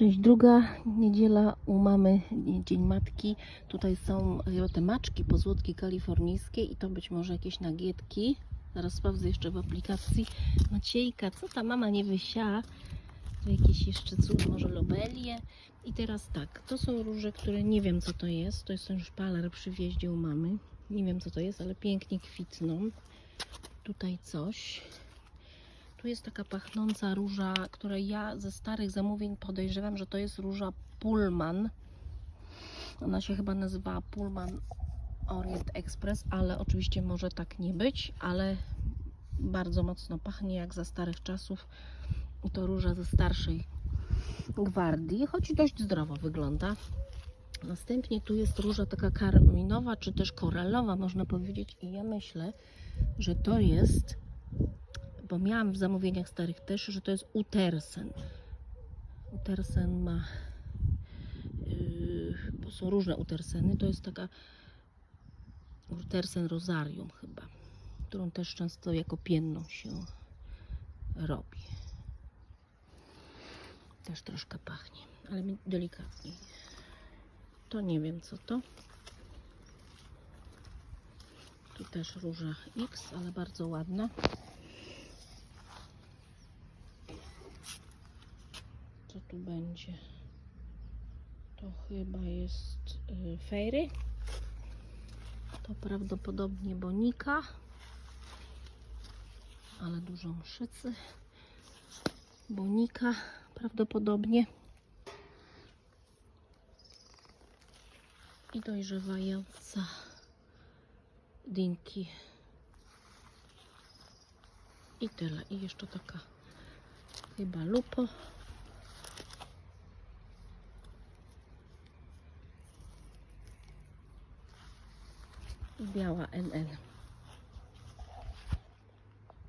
Część druga, niedziela u mamy, Dzień Matki. Tutaj są te maczki, pozłotki kalifornijskie i to być może jakieś nagietki. Zaraz sprawdzę jeszcze w aplikacji. Maciejka, co ta mama nie wysia? Jakieś jeszcze cud, może lobelie. I teraz tak, to są róże, które nie wiem co to jest. To jest ten szpaler przy wjeździe u mamy. Nie wiem co to jest, ale pięknie kwitną. Tutaj coś. Tu jest taka pachnąca róża, której ja ze starych zamówień podejrzewam, że to jest róża Pullman. Ona się chyba nazywa Pullman Orient Express, ale oczywiście może tak nie być, ale bardzo mocno pachnie jak za starych czasów. I to róża ze starszej gwardii, choć dość zdrowo wygląda. Następnie tu jest róża taka karminowa, czy też koralowa, można powiedzieć. I ja myślę, że to jest bo miałam w zamówieniach starych też, że to jest Utersen. Utersen ma, yy, bo są różne Uterseny, to jest taka Utersen Rosarium chyba, którą też często jako pienną się robi. Też troszkę pachnie, ale delikatniej. To nie wiem co to. Tu też róża X, ale bardzo ładna. Co tu będzie? To chyba jest y, Fairy. To prawdopodobnie Bonika. Ale dużo mszycy. Bonika prawdopodobnie. I dojrzewająca Dinki. I tyle. I jeszcze taka chyba lupo. Biała NL.